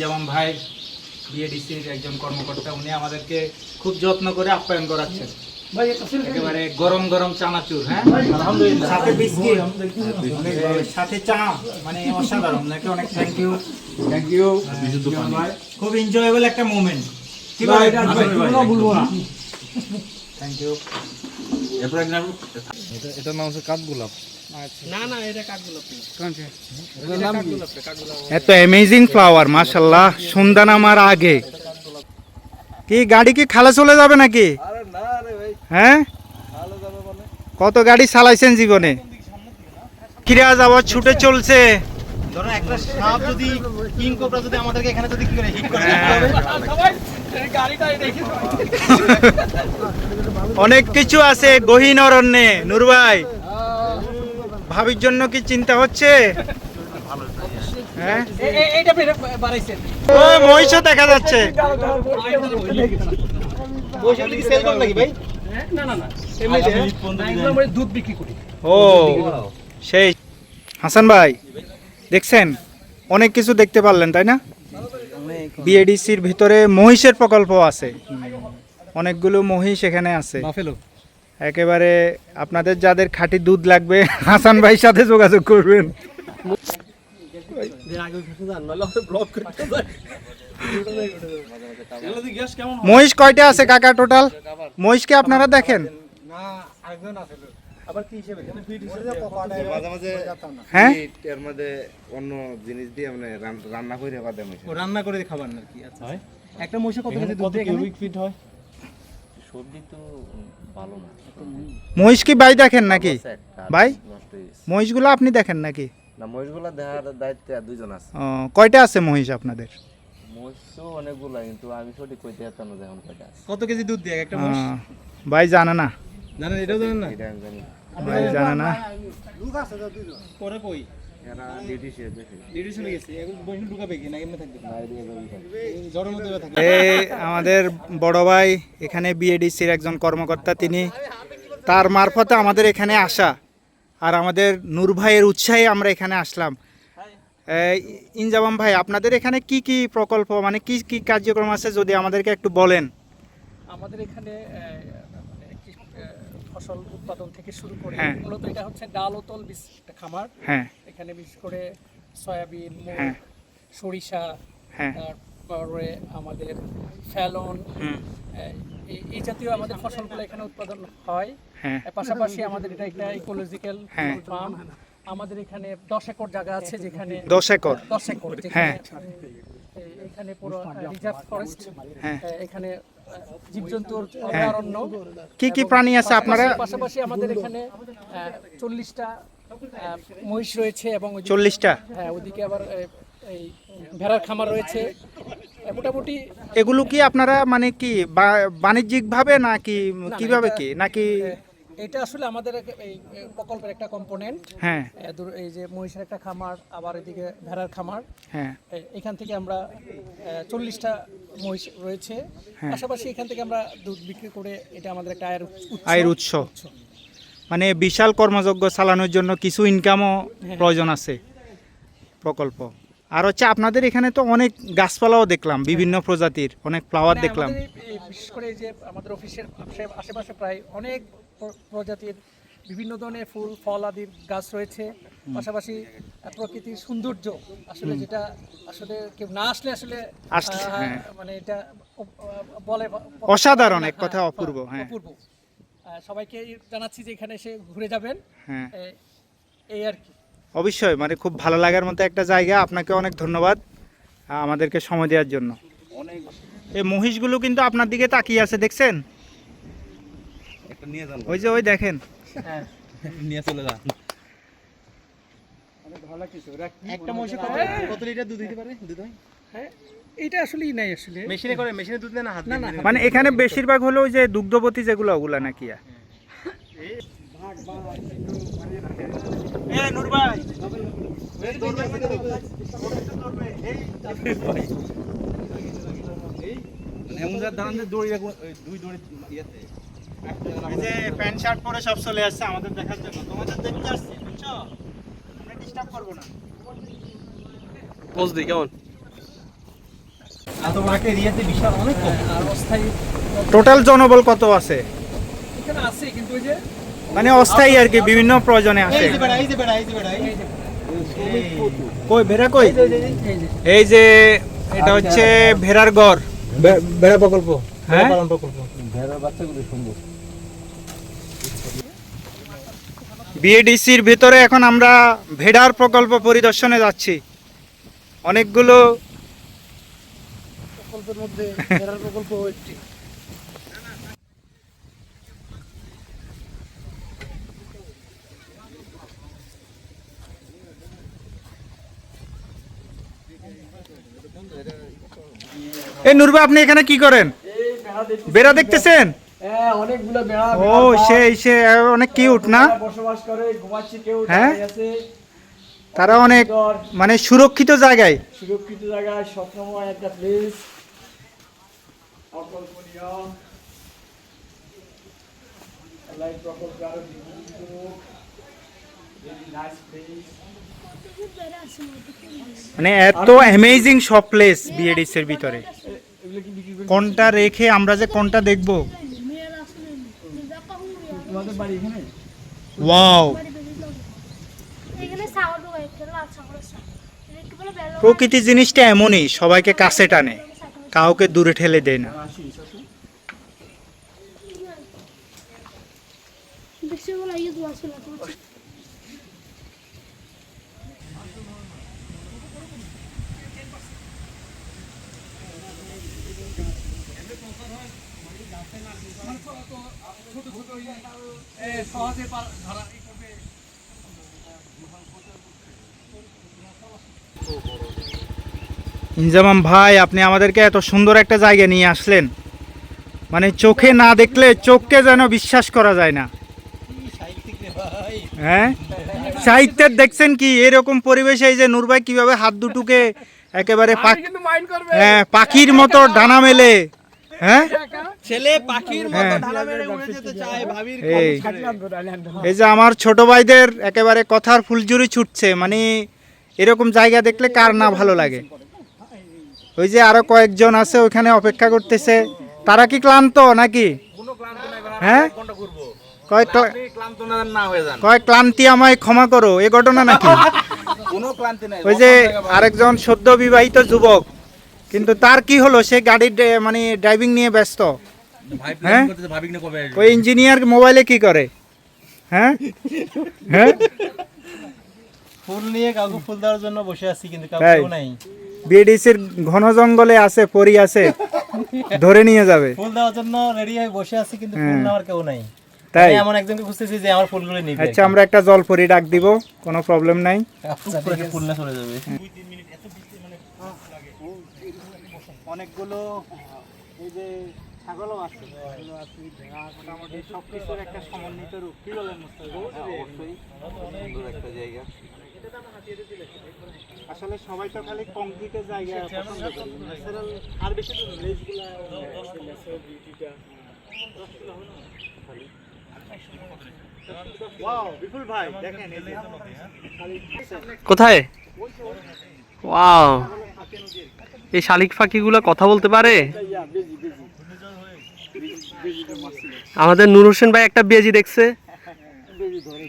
ইনজামাম ভাই বিএডিসির একজন কর্মকর্তা উনি আমাদেরকে খুব যত্ন করে আপ্যায়ন করাচ্ছেন। একেবারে গরম গরম চানাচুর হ্যাঁ? সাথে বিস্কিট। সাথে চা মানে অসাধারণ। নাকি অনেক থ্যাংক ইউ থ্যাংক ইউ খুব এনজয়েবল একটা মোমেন্ট কি বলব না। থ্যাংক ইউ এটার নাম হচ্ছে কাঠগোলাপ। এত অ্যামেজিং ফ্লাওয়ার মাশাল্লাহ সন্ধ্যা নামার আগে। কি গাড়ি কি খালে চলে যাবে নাকি? আরে না রে ভাই। হ্যাঁ? মানে? কত গাড়ি চালাইছেন জীবনে? কিরা যাব ছুটে চলছে। ধরো একটা সাপ যদি কিং কোবরা যদি আমাদেরকে এখানে যদি কি করে হিট করে? অনেক কিছু আছে গহীন অরণ্যে নূর ভাই। ভাবির জন্য কি চিন্তা হচ্ছে? হ্যাঁ? মহিষও দেখা যাচ্ছে। ও, সেই। হাসান ভাই, দেখছেন? অনেক কিছু দেখতে পারলেন, তাই না? বিএডিসির ভিতরে মহিষের প্রকল্প আছে। অনেকগুলো মহিষ এখানে আছে। একেবারে আপনাদের যাদের খাঁটি দুধ লাগবে হাসান ভাইয়ের সাথে যোগাযোগ করবেন। মহিষ কয়টা আছে কাকা টোটাল মহিষকে আপনারা দেখেন? মাঝে মাঝে হ্যাঁ? এর মধ্যে অন্য জিনিস দিয়ে মানে রান্না করে রান্না করে খাবার নাকি? আচ্ছা। একটা মহিষে কত কেজি দুধ কত দেয় এখানে? মহিষ কি ভাই দেখেন নাকি? ভাই? মহিষগুলো আপনি দেখেন নাকি? না মহিষগুলো দেখার দায়িত্বে দুইজন আছে। ও, কয়টা আছে মহিষ আপনাদের? মহিষ তো অনেকগুলা কিন্তু আমি সঠিক কইতে পারতাম না এখন কয়টা কত কেজি দুধ দেয়? একটা মহিষ? ভাই জানে না। জানেন এটাও জানেন না? এটা আমি জানি ভাই জানে না। পরে কই? এরা ডিউটি শেষ দেখে। ডিউটি চলে গেছে এখন বসে ঢুকাবে কি না? এমনি থাকবে জ্বরের মধ্যে থাকবে। এই আমাদের বড় ভাই এখানে বিএডিসির একজন কর্মকর্তা তিনি তার মারফতে আমাদের এখানে আসা। আর আমাদের নূর ভাইয়ের উৎসাহে আমরা এখানে আসলাম। এই, ইনজামাম ভাই আপনাদের এখানে কি কি প্রকল্প মানে কি কি কার্যক্রম আছে যদি আমাদেরকে একটু বলেন? আমাদের এখানে আহ, মানে একটি আহ, ফসল উৎপাদন থেকে শুরু করে হ্যাঁ। মূলত এটা হচ্ছে ডাল ও তল বীজ খামার। হ্যাঁ। এখানে বিশেষ করে সয়াবিন হ্যাঁ। সরিষা তারপরে আমাদের ফ্যালন এই- জাতীয় আমাদের ফসলগুলো এখানে উৎপাদন হয়। পাশাপাশি আমাদের এটা একটা ইকোলজিক্যাল। ফার্ম আমাদের এখানে দশ একর জায়গা আছে যেখানে দশ একর। দশ একর এখানে পুরো রিজার্ভ ফরেস্ট হ্যাঁ। এখানে জীবজন্তুর অভয়ারণ্য। কি কি প্রাণী আছে আপনারা? পাশাপাশি- পাশাপাশি আমাদের এখানে চল্লিশটা মহিষ রয়েছে এবং চল্লিশটা? হ্যাঁ ওদিকে আবার এই ভেড়ার খামার রয়েছে। মোটামুটি এগুলো কি আপনারা মানে কি বাণিজ্যিক ভাবে নাকি কীভাবে কি? নাকি এটা আসলে আমাদের এই প্রকল্পের একটা কম্পোনেন্ট হ্যাঁ। এই যে মহিষের একটা খামার আবার এদিকে ভেড়ার খামার। হ্যাঁ। এখান থেকে আমরা চল্লিশটা মহিষ রয়েছে। হ্যাঁ। পাশাপাশি এখান থেকে আমরা দুধ বিক্রি করে এটা আমাদের একটা আয়ের উৎস আয়ের উৎস। মানে বিশাল কর্মযজ্ঞ চালানোর জন্য কিছু ইনকামও প্রয়োজন আছে প্রকল্প। আর হচ্ছে আপনাদের এখানে তো অনেক গাছপালাও দেখলাম বিভিন্ন প্রজাতির অনেক ফ্লাওয়ার মানে দেখলাম। বিশেষ করে যে আমাদের অফিসের আশেপাশে প্রায় অনেক প্রজাতির বিভিন্ন ধরনের ফুল ফল আদির গাছ রয়েছে। পাশাপাশি প্রকৃতির সৌন্দর্য আসলে যেটা আসলে কেউ না আসলে আসলে আসলে, হ্যাঁ। মানে এটা বলে অসাধারণ এক হ্যাঁ, কথা অপূর্ব, হ্যাঁ। অপূর্ব। সবাইকে জানাচ্ছি যে এখানে এসে ঘুরে যাবেন। হ্যাঁ। এই আর কি। অবশ্যই মানে খুব ভালো লাগার মতো একটা জায়গা। আপনাকে অনেক ধন্যবাদ আমাদেরকে সময় দেওয়ার জন্য। অনেক এই মহিষগুলো কিন্তু আপনার দিকে তাকিয়ে আছে দেখছেন? একটা নিয়ে যান ওই যে ওই দেখেন নিয়ে চলে যা একটা মহিষে কত কত লিটার দুধ দিতে পারে দুধ হয় হ্যাঁ এইটা আসলেই নাই আসলে মেশিনে করে মেশিনে দুধ না হাত না, মানে এখানে বেশিরভাগ হলো ওই যে দুগ্ধবতী যেগুলো ওগুলা নাকি এমন যা দাঁড়ান যে দড়ি রাখব ওই দুই দড়ি ইয়েতে এই যে প্যান্ট শার্ট পরে সব চলে আসছে আমাদের দেখার জন্য। তোমাদের দেখতে আসছে বুঝছ? আমরা ডিস্টার্ব করব না। পোজ দিই কেমন এত এরিয়াতে বিশাল অনেক কম। আর অস্থায়ী টোটাল জনবল কত আছে? এখানে আছে কিন্তু ওই যে মানে অস্থায়ী আর কি বিভিন্ন প্রয়োজনে আসে। এই যে বেড়া এই যে বেড়া এই যে বেড়া এই যে কই ভেড়া কই? এই যে এটা হচ্ছে ভেড়ার গড় বেড়া প্রকল্প। হ্যাঁ? প্রকল্প। বিএডিসির ভিতরে এখন আমরা ভেড়ার প্রকল্প পরিদর্শনে যাচ্ছি। অনেকগুলো প্রকল্পের মধ্যে ফেরার প্রকল্প একটি। এই নুরবা আপনি এখানে কি করেন? বেড়া দেখতেছেন? অনেকগুলো বেড়া ও সেই সে অনেক কিউট না? বসবাস করে ঘুমাচ্ছে কেউ হ্যাঁ? তারা অনেক মানে সুরক্ষিত জায়গায়। সুরক্ষিত জায়গায় সবসময় একটা প্লেস অকল্পনীয়। লাইফ প্রকল্পে আরও মানে এত অ্যামেজিং সব প্লেস বিএডিসির ভিতরে। কোনটা রেখে আমরা যে কোনটা দেখব? তোমাদের বাড়ি এখানে? ওয়াও। এখানে সাওয়ার ঢোকায় লাল সাগর আছে। একটু বলে বেলা প্রকৃতি জিনিসটা এমনই সবাইকে কাছে টানে। কাউকে দূরে ঠেলে দেয় না দেখছি বলে ইয়ে দোয়া ছিল তো সহজে ধরা ইনজামাম ভাই আপনি আমাদেরকে এত সুন্দর একটা জায়গা নিয়ে আসলেন। মানে চোখে না দেখলে চোখকে যেন বিশ্বাস করা যায় না। হ্যাঁ? সাহিত্যের দেখছেন কি এরকম পরিবেশে এই যে নূর ভাই কীভাবে হাত দুটোকে একেবারে হ্যাঁ পাখির মতো ডানা মেলে। হ্যাঁ? ছেলে পাখির মতো হ্যাঁ। ঢালা মেরে উড়ে যেতে চায় ভাবির এই। যে আমার ছোট ভাইদের একেবারে কথার ফুলজুরি ছুটছে মানে এরকম জায়গা দেখলে কার না ভালো লাগে। ওই যে আরও কয়েকজন আছে ওইখানে অপেক্ষা করতেছে। তারা কি ক্লান্ত নাকি? হ্যাঁ? কয় ক্লান্ত আমায় ক্ষমা করো এ ঘটনা নাকি? ওই যে আরেকজন সদ্য বিবাহিত যুবক কিন্তু তার কি হলো? সে গাড়ির মানে ড্রাইভিং নিয়ে ব্যস্ত। হ্যাঁ? প্ল্যান করতেছে ভাবি না কবে আসবে? ওই ইঞ্জিনিয়ার মোবাইলে কি করে? হ্যাঁ? হ্যাঁ? ফুল নিয়ে কাউকে ফুল দেওয়ার জন্য বসে আছি কিন্তু কাউ তাই? কেউ নাই। বিএডিসির ঘন জঙ্গলে আছে পরি আছে ধরে নিয়ে যাবে। ফুল দেওয়ার জন্য রেডি হয়ে বসে আছি কিন্তু ফুল হ্যাঁ। নেওয়ার কেউ নাই। তাই? আমি এমন একজনকে খুঁজতেছি যে আমার ফুলগুলো নিবে। আচ্ছা আমরা একটা জল জলপরি ডাক দিব কোনো প্রবলেম নাই। ফুল না চলে যাবে। অনেকগুলো এই যে ছাগলও আছে। মোটামুটি সব কিছুর একটা সমন্বিত রূপ। কি বলেন অবশ্যই। সুন্দর একটা জায়গা। আসলে সবাই তো খালি কংক্রিটের জায়গা পছন্দ করি। ন্যাচারাল আর বেশি তো লেজগুলা ওয়াও বিপুল ভাই দেখেন এই যে। কোথায়? ওয়াও। এই শালিক পাখিগুলো কথা বলতে পারে? আমাদের নূর হোসেন ভাই একটা বেজি দেখছে।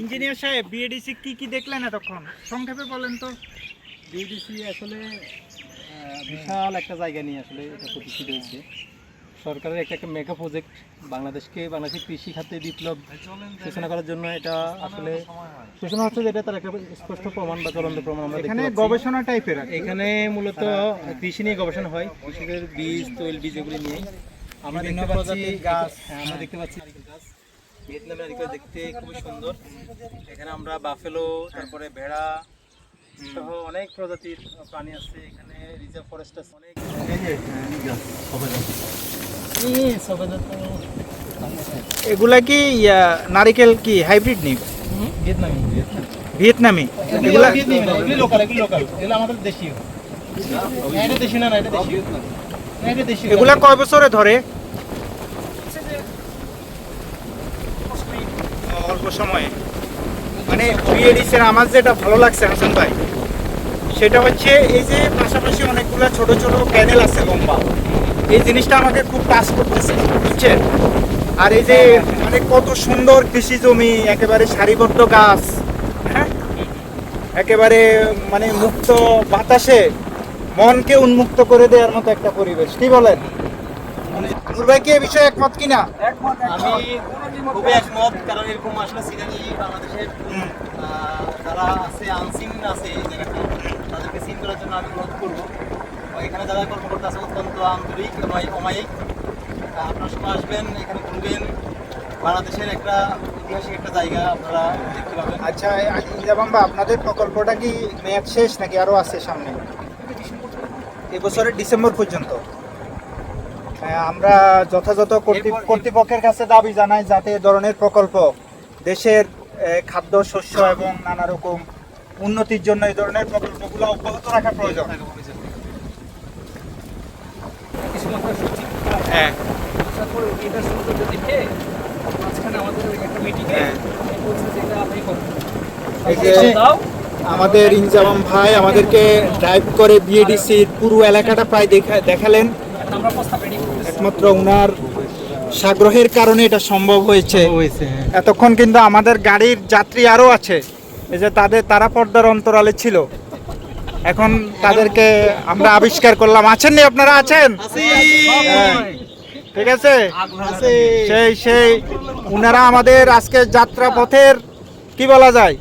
ইঞ্জিনিয়ার সাহেব বিএডিসি কি কি দেখলেন এতক্ষণ? সংক্ষেপে বলেন তো। বিএডিসি আসলে বিশাল একটা জায়গা নিয়ে আসলে এটা প্রতিষ্ঠিত হয়েছে। সরকারের একটা একটা মেগা প্রজেক্ট বাংলাদেশকে বাংলাদেশের কৃষি খাতে বিপ্লব সূচনা করার জন্য এটা আসলে সূচনা হচ্ছে যে এটা তার একটা স্পষ্ট প্রমাণ বা চলন্ত প্রমাণ আমরা এখানে গবেষণা টাইপের এখানে মূলত কৃষি নিয়ে গবেষণা হয় কৃষিদের বীজ তৈল বীজ এগুলি নিয়ে। আমরা বিভিন্ন দেখতে পাচ্ছি গাছ। হ্যাঁ, আমরা দেখতে পাচ্ছি গাছ। ভিয়েতনামের নারিকেল দেখতে খুবই সুন্দর। এখানে আমরা বাফেলো তারপরে ভেড়া সহ অনেক প্রজাতির প্রাণী আছে। এখানে রিজার্ভ ফরেস্ট আছে। অনেক এগুলা কি নারিকেল কি, হাইব্রিড নিব ভিয়েতনামি। এগুলা কয় বছরে ধরে? অল্প সময়ে। মানে বিএডিসের আমার যেটা ভালো লাগছে, হাসান ভাই, সেটা হচ্ছে এই যে পাশাপাশি অনেকগুলো ছোট ছোট ক্যানেল আছে লম্বা। এই জিনিসটা আমাকে খুব টাচ করতেছে বুঝছেন? আর এই যে মানে কত সুন্দর কৃষি জমি একেবারে সারিবদ্ধ গাছ হ্যাঁ? একেবারে মানে মুক্ত বাতাসে মনকে উন্মুক্ত করে দেওয়ার মতো একটা পরিবেশ কি বলেন? নূর ভাই কি এ বিষয়ে একমত কিনা? আমি খুবই একমত কারণ এরকম আসলে সিনারি বাংলাদেশের যারা আছে আনসিন আছে এই জায়গাটা তাদেরকে সিন করার জন্য আমি অনুরোধ করব। এখানে যারা কর্মকর্তা আছে অত্যন্ত আন্তরিক অমায়িক আপনারা সবাই আসবেন এখানে ঘুরবেন। বাংলাদেশের একটা ঐতিহাসিক একটা জায়গা আপনারা দেখতে পাবেন। আচ্ছা ইজাবাম্বা আপনাদের প্রকল্পটা কি মেয়াদ শেষ নাকি আরও আছে সামনে? এবছরের ডিসেম্বর পর্যন্ত। হ্যাঁ, আমরা যথাযথ কর্তৃ- কর্তৃপক্ষের কাছে দাবি জানাই যাতে এ ধরনের প্রকল্প দেশের খাদ্য শস্য এবং নানা রকম উন্নতির জন্য এই ধরনের প্রকল্পগুলো অব্যাহত রাখা প্রয়োজন। সচিব হ্যাঁ আসার পরে এটার সৌন্দর্য দেখে মাঝখানে আমাদের একটা মিটিংয়ে হ্যাঁ। বলছে যে এটা আপনি করুন। দাও। আমাদের ইনজামাম ভাই আমাদেরকে ড্রাইভ করে বিএডিসির পুরো এলাকাটা প্রায় দেখা দেখালেন। একমাত্র ওনার সাগ্রহের কারণে এটা সম্ভব হয়েছে। হয়েছে এতক্ষণ কিন্তু আমাদের গাড়ির যাত্রী আরও আছে। এই যে তাদের তারা পর্দার অন্তরালে ছিল। এখন তাদেরকে আমরা আবিষ্কার করলাম। আছেন নি আপনারা? আছেন। ঠিক আছে? সেই সেই। উনারা আমাদের আজকে যাত্রা পথের কি বলা যায়?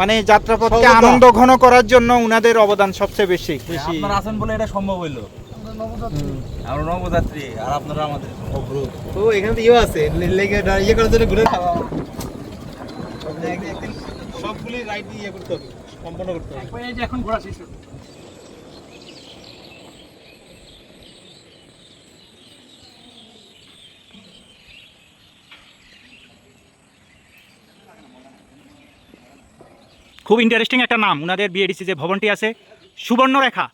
মানে যাত্রাপথকে আনন্দ ঘন করার জন্য উনাদের অবদান সবচেয়ে বেশি। আপনারা আছেন বলে এটা সম্ভব হইল? আমরা নবযাত্রী আর আপনারা আমাদের অগ্রত ও এখানে তো ইয়ে আছে। ইয়ে করার জন্য ঘুরে খাওয়া। সবগুলি রাইড ইয়ে করতে হবে। সম্পন্ন করতে হবে। এই যে এখন ঘোরা শেষ খুব ইন্টারেস্টিং একটা নাম। উনাদের বিএডিসি যে ভবনটি আছে সুবর্ণরেখা।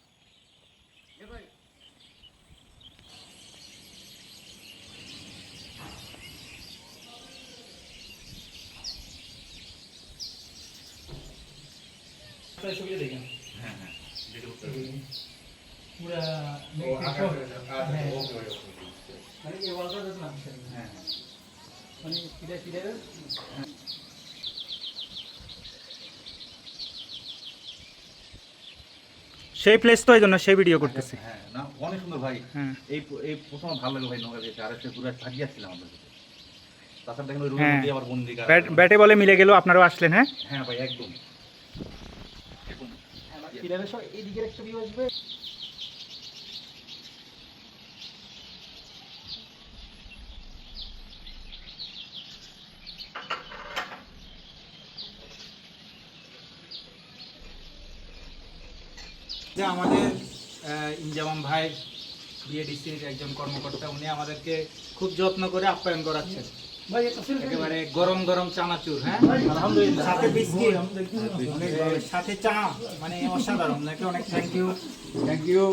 সেই প্লেস তো এই জন্য সেই ভিডিও করতেছি। হ্যাঁ না অনেক সুন্দর ভাই। হ্যাঁ এই এই প্রথম ভালো লাগল ভাই যেতে আর একটা পুরো থাকিয়াছিলাম আমরা তাছাড়া দেখেন ওই রুমের হ্যাঁ। আবার বন্দি করা। ব্যাটে বলে মিলে গেল আপনারাও আসলেন হ্যাঁ? হ্যাঁ ভাই একদম। একদম পিলারের সব এইদিকের একটা ভিউ আসবে। যে আমাদের ইনজামাম ভাই বিএডিসির একজন কর্মকর্তা উনি আমাদেরকে খুব যত্ন করে আপ্যায়ন করাচ্ছেন। একেবারে গরম গরম চানাচুর হ্যাঁ? সাথে বিস্কিট সাথে চা মানে অসাধারণ নাকি অনেক থ্যাংক ইউ থ্যাংক ইউ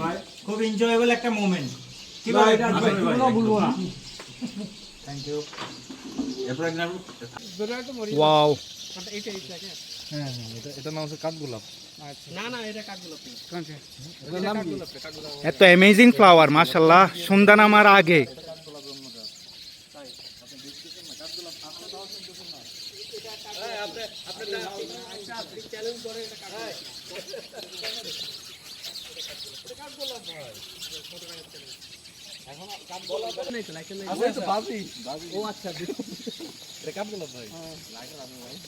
ভাই খুব এনজয়েবল একটা মোমেন্ট কি ভাই ভুলবো না। থ্যাংক ইউ এরপর ওয়াও এইটা এইটা। হ্যাঁ হ্যাঁ এটা এটার নাম হচ্ছে কাঠগোলাপ। এত অ্যামেজিং ফ্লাওয়ার মাশাল্লাহ সন্ধ্যা নামার আগে। আছে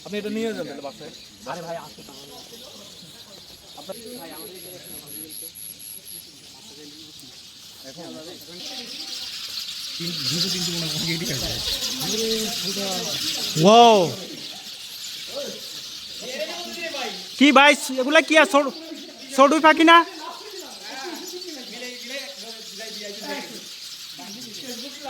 আপনি এটা নিয়ে যাবেন বাসায়? আরে ভাই কি ভাই এগুলা কি আর সডুই পাখি না?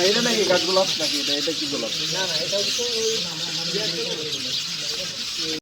এটা নাকি কাঠগোলাপ নাকি? এটা এটা কি বললাম না না গোলাপ